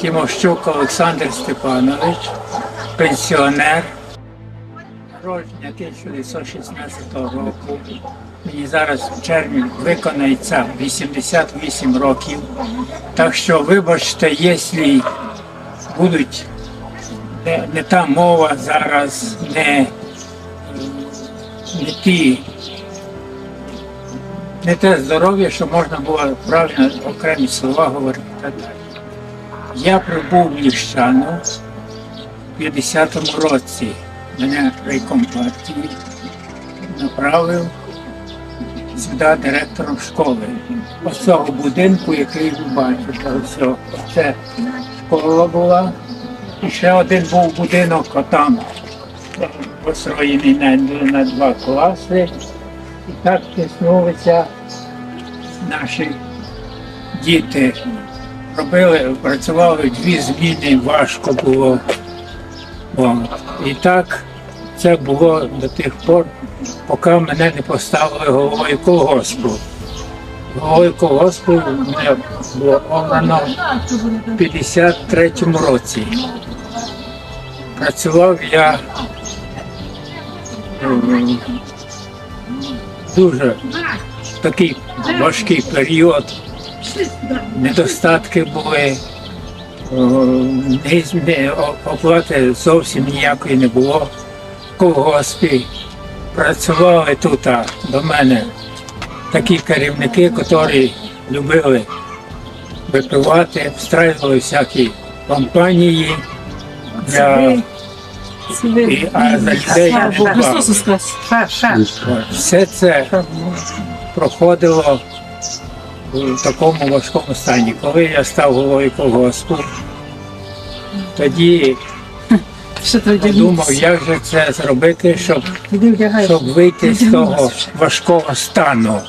Тимощук Олександр Степанович, пенсіонер. Народження 1916 року. Мені зараз в червні виконається 88 років. Так що, вибачте, якщо будуть не, не та мова зараз, не, не ті, не те здоров'я, що можна було правильно окремі слова говорити. Я прибув в Ліщану в 50-му році. Мене райком партії направив сюди директором школи. Ось цього будинку, який ви бачите, ось це школа була. І ще один був будинок, отам построєний на, на два класи. І так тиснулися наші діти. Робили, працювали дві зміни, важко було. О, і так це було до тих пор, поки мене не поставили головою колгоспу. Головою колгоспу мене було обрано в 53-му році. Працював я дуже такий важкий період. Недостатки були, оплати зовсім ніякої не було. Колгоспі працювали тут а, до мене такі керівники, які любили випивати, встраювали всякі компанії. Для, і, а за людей. Все це проходило в такому важкому стані. Коли я став головою колгоспу, тоді думав, як же це зробити, щоб, щоб вийти з того важкого стану.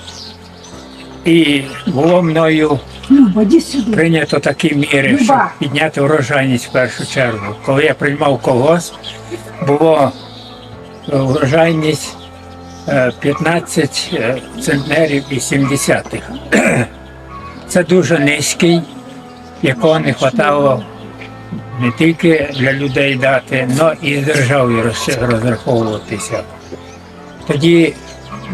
І було мною сюди. прийнято такі міри, щоб підняти урожайність в першу чергу. Коли я приймав колгосп, було урожайність е, 15 е, центнерів і 70-х. Це дуже низький, якого не вистачало не тільки для людей дати, але і з державою розраховуватися. Тоді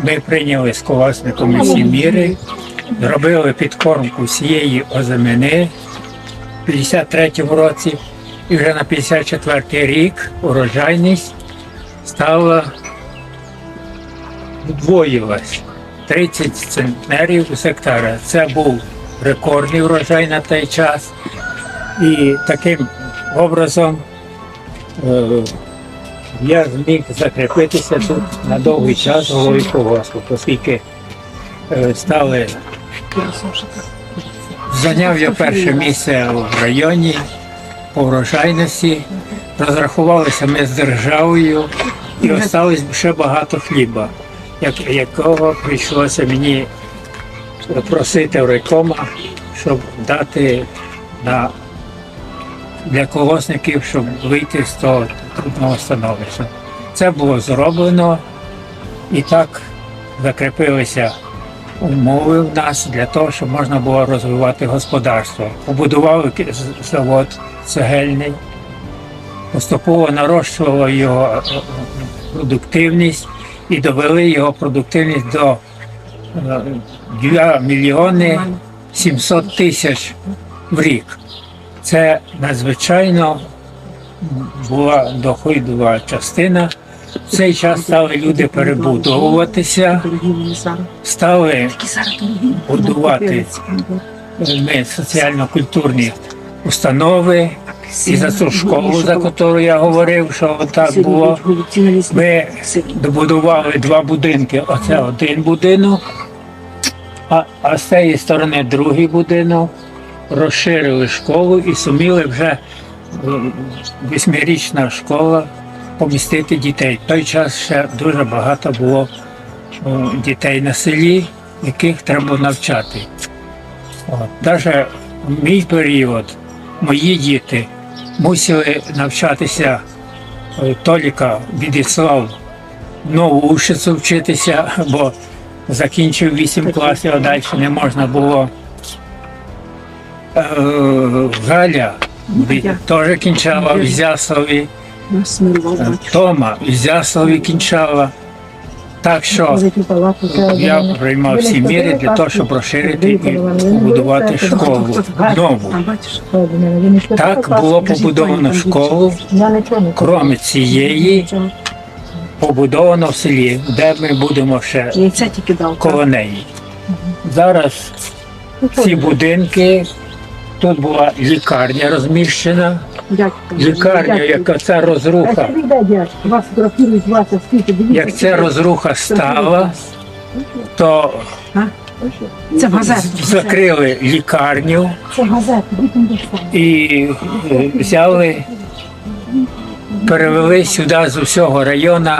ми прийняли з колосником ці міри, зробили підкормку всієї озимини в 53-му році, і вже на 54-й рік урожайність стала удвоїлась 30 центнерів з гектара. Це був рекордний урожай на той час. І таким образом е, я зміг закріпитися тут на довгий час головою колгоспу, оскільки е, стали Зайняв я перше місце в районі по врожайності. Розрахувалися ми з державою і осталось ще багато хліба, як- якого прийшлося мені просити в райкома, щоб дати на, для колосників, щоб вийти з того трудного становища. Це було зроблено і так закріпилися умови в нас для того, щоб можна було розвивати господарство. Побудували завод цегельний, поступово нарощували його е, е, продуктивність і довели його продуктивність до е, 2 мільйони 700 тисяч в рік. Це надзвичайно була доходова частина. В цей час стали люди перебудовуватися, стали будувати ми соціально-культурні установи. І за цю школу, за яку я говорив, що так було, ми добудували два будинки. Оце один будинок, а, а з цієї сторони другий будинок. Розширили школу і суміли вже восьмирічна школа помістити дітей. В той час ще дуже багато було дітей на селі, яких треба навчати. В мій період мої діти мусили навчатися е, Толіка відіслав нову Ушицю вчитися, бо закінчив 8 класів, а далі не можна було. Е, Галя теж кінчала в Ізяславі, Тома в Ізяславі кінчала. Так що я приймав всі міри для того, щоб розширити і побудувати школу нову. Так було побудовано школу, крім цієї, побудовано в селі, де ми будемо ще коло неї. Зараз ці будинки, тут була лікарня розміщена, лікарня, яка ця розруха, як ця розруха стала, то Це закрили лікарню і е, взяли, перевели сюди з усього району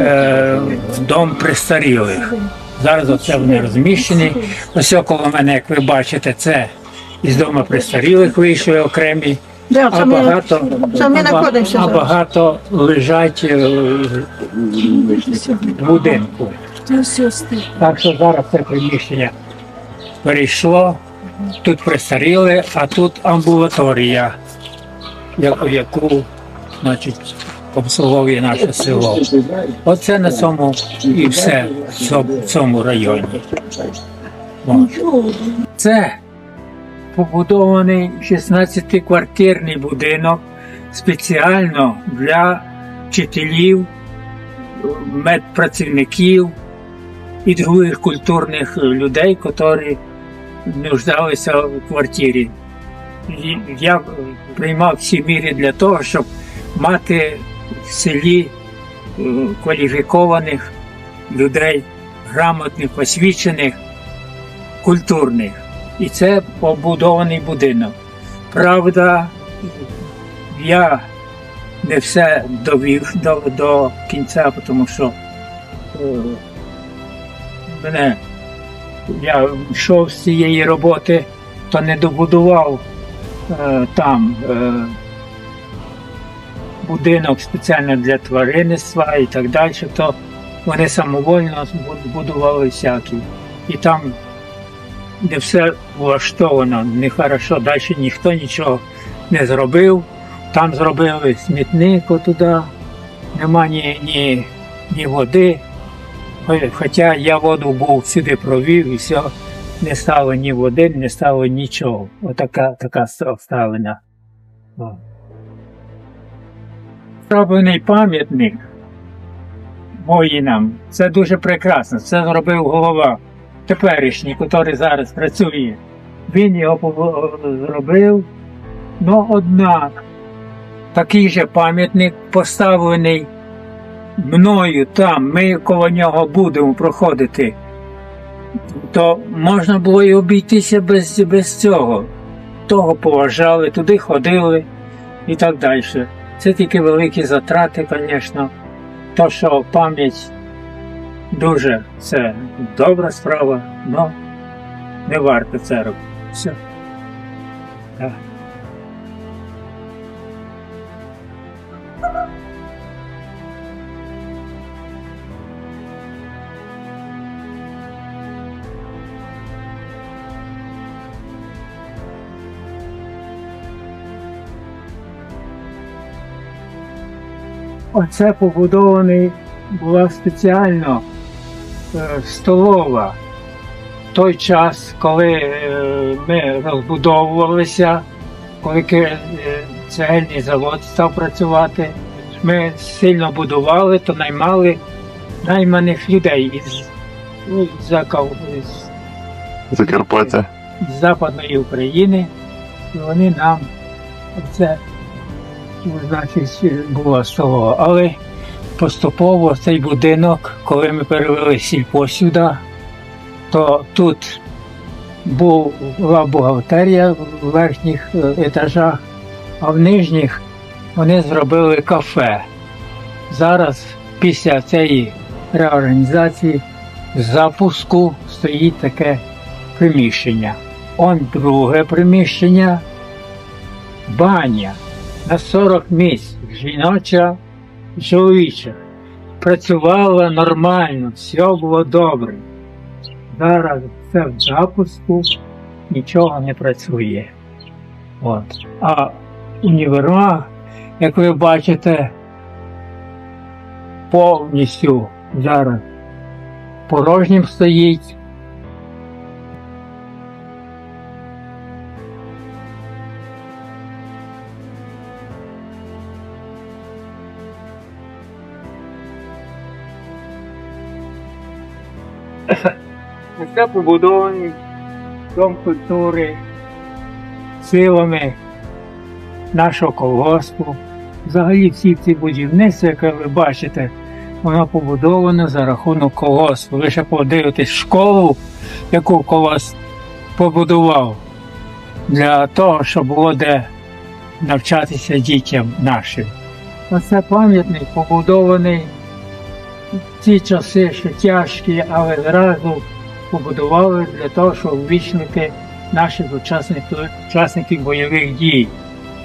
е, в дом престарілих. Зараз оце вони розміщені. Ось коло мене, як ви бачите, це із дому престарілих вийшли окремі, Де, а це ми, багато, це ми а ба- знаходимося а зараз. багато лежать е, в будинку. Так що зараз це приміщення перейшло. Тут престаріли, а тут амбулаторія, яку, яку значить, обслуговує наше село. Оце на цьому і все в цьому- в цьому районі. От. Це побудований 16-квартирний будинок спеціально для вчителів, медпрацівників і других культурних людей, які нуждалися в квартирі. Я приймав всі міри для того, щоб мати в селі е, кваліфікованих людей, грамотних, освічених, культурних. І це побудований будинок. Правда, я не все довів до, до кінця, тому що е, мене я йшов з цієї роботи, то не добудував е, там е, будинок спеціально для тваринництва і так далі, то вони самовольно будували всякі. І там не все влаштовано, нехорошо, далі ніхто нічого не зробив. Там зробили смітник отуди, нема ні, ні, ні води. Хоча я воду був сюди провів і все, не стало ні води, не стало нічого. Отака така обставина. Зроблений пам'ятник воїнам. Це дуже прекрасно. Це зробив голова теперішній, який зараз працює. Він його зробив. Ну, однак, такий же пам'ятник поставлений мною там, ми коло нього будемо проходити, то можна було і обійтися без, без цього. Того поважали, туди ходили і так далі. Це тільки великі затрати, звісно. То, що пам'ять дуже це добра справа, але не варто це робити. Все. Так. Оце побудований була спеціально столова. Той час, коли е, ми розбудовувалися, коли е, цегельний завод став працювати, ми сильно будували, то наймали найманих людей із, ну, з з Закарпаття. з Западної України, і вони нам це значить було з того. Але поступово цей будинок, коли ми перевели сільпо сюди, то тут була бухгалтерія в верхніх е, етажах, а в нижніх вони зробили кафе. Зараз після цієї реорганізації запуску стоїть таке приміщення. Он друге приміщення, баня на 40 місць, жіноча чоловіча. Працювала нормально, все було добре. Зараз це в запуску, нічого не працює. От. А універмаг, як ви бачите, повністю зараз порожнім стоїть. Це побудований дом культури силами нашого колгоспу. Взагалі всі ці будівництва, яке ви бачите, воно побудовано за рахунок колгоспу. Ви ще подивитесь школу, яку колгосп побудував для того, щоб було де навчатися дітям нашим. Оце пам'ятник побудований в ці часи, що тяжкі, але зразу побудували для того, щоб ввічнити наших учасників, учасників бойових дій.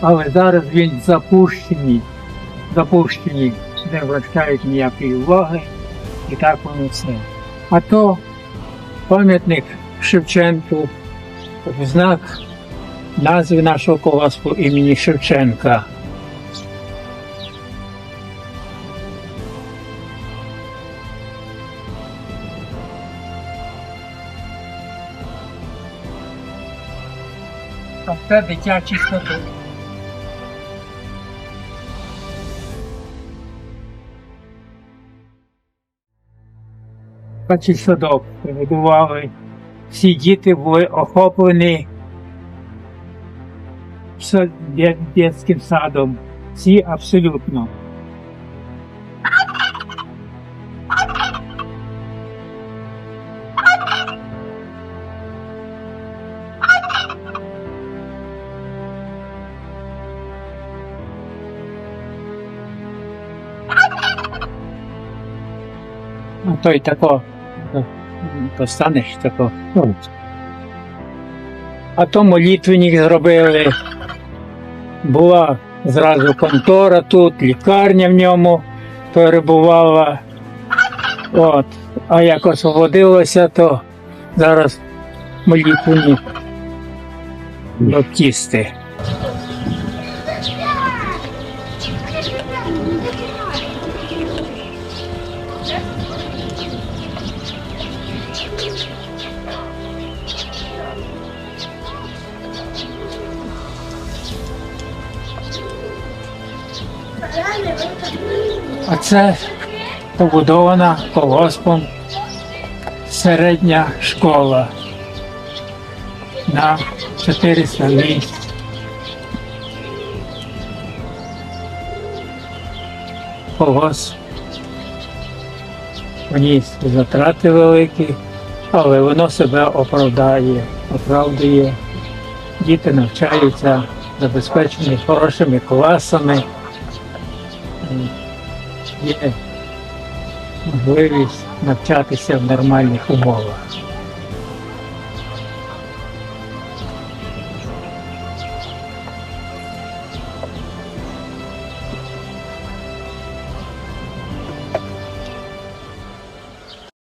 Але зараз він запущений, запущений, не вращають ніякої уваги, і так воно все. А то пам'ятник Шевченку знак назви нашого колгоспу імені Шевченка. Це дитячий садок. Дитячий садок побудували. Всі діти були охоплені дитячим садом. Всі абсолютно. Ну, то й тако. то- То тако. А то молитвенник зробили. Була зразу контора тут, лікарня в ньому перебувала. От. А як освободилося, то зараз молитвенник баптісти. А це побудована колгоспом середня школа на 400 місць. Колгосп поніс затрати великі, але воно себе оправдає, оправдує. Діти навчаються забезпечені хорошими класами є можливість навчатися в нормальних умовах.